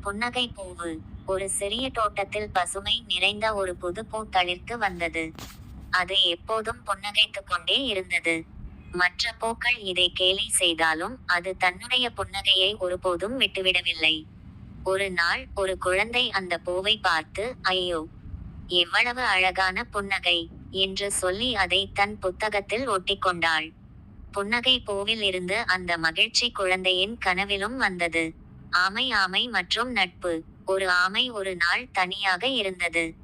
புன்னகை பூவு. ஒரு சிறிய தோட்டத்தில் பசுமை நிறைந்த ஒரு புது பூ தளிர்த்து வந்தது. அது எப்போதும் புன்னகைத்துக் கொண்டே இருந்தது. மற்ற பூக்கள் இதை கேலி செய்தாலும் அது தன்னுடைய புன்னகையை ஒருபோதும் விட்டுவிடவில்லை. ஒரு நாள் ஒரு குழந்தை அந்த பூவை பார்த்து ஐயோ எவ்வளவு அழகான புன்னகை என்று சொல்லி அதை தன் புத்தகத்தில் ஒட்டிக்கொண்டாள். புன்னகை பூவில் இருந்து அந்த மகிழ்ச்சி குழந்தையின் கனவிலும் வந்தது. ஆமை ஆமை மற்றும் நட்பு. ஒரு ஆமை ஒரு நாள் தனியாக இருந்தது.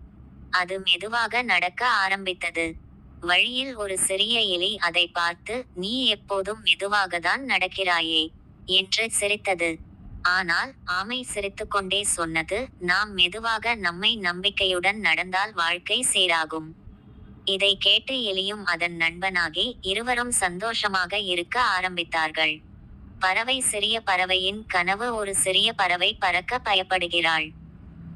அது மெதுவாக நடக்க ஆரம்பித்தது. வழியில் ஒரு சிறிய எலி அதை பார்த்து நீ எப்போதும் மெதுவாகத்தான் நடக்கிறாயே என்று சிரித்தது. ஆனால் ஆமை சிரித்துக்கொண்டே சொன்னது நாம் மெதுவாக நம்மை நம்பிக்கையுடன் நடந்தால் வாழ்க்கை சீராகும் இதை கேட்டு எலியும் அதன் நண்பனாகி இருவரும் சந்தோஷமாக இருக்க ஆரம்பித்தார்கள். பறவை சிறிய பறவையின் கனவு ஒரு சிறிய பறவை பறக்க பயப்படுகிறாள்.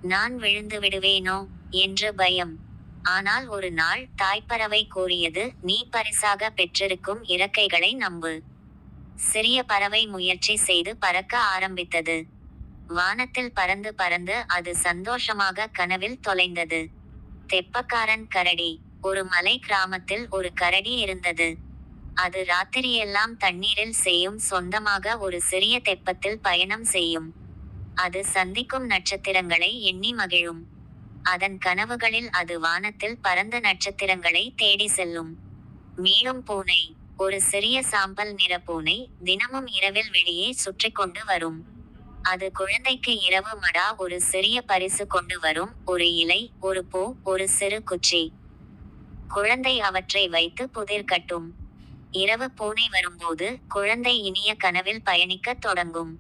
நான் விழுந்து விடுவேனோ? என்று பயம். ஆனால் ஒரு நாள் தாய்ப்பறவை கூறியது நீ பரிசாக பெற்றிருக்கும் இறக்கைகளை நம்பு. சிறிய பறவை முயற்சி செய்து பறக்க ஆரம்பித்தது. வானத்தில் பறந்து பறந்து அது சந்தோஷமாக கனவில் தொலைந்தது. தெப்பக்காரன் கரடி. ஒரு மலை கிராமத்தில் ஒரு கரடி இருந்தது. அது ராத்திரியெல்லாம் தண்ணீரில் செய்யும் சொந்தமாக ஒரு சிறிய தெப்பத்தில் பயணம் செய்யும். அது சந்திக்கும் நட்சத்திரங்களை எண்ணி மகிழும். அதன் கனவுகளில் அது வானத்தில் பரந்த நட்சத்திரங்களை தேடி செல்லும். மீளும் பூனை ஒரு சிறிய சாம்பல் நிற பூனை தினமும் இரவில் வெளியே சுற்றிக் கொண்டு வரும். அது குழந்தைக்கு இரவு மடா ஒரு சிறிய பரிசு கொண்டு வரும். ஒரு இலை ஒரு பூ ஒரு சிறு குச்சி. குழந்தை அவற்றை வைத்து புதிர் கட்டும். இரவு பூனை வரும்போது குழந்தை இனிய கனவில் பயணிக்கத் தொடங்கும்.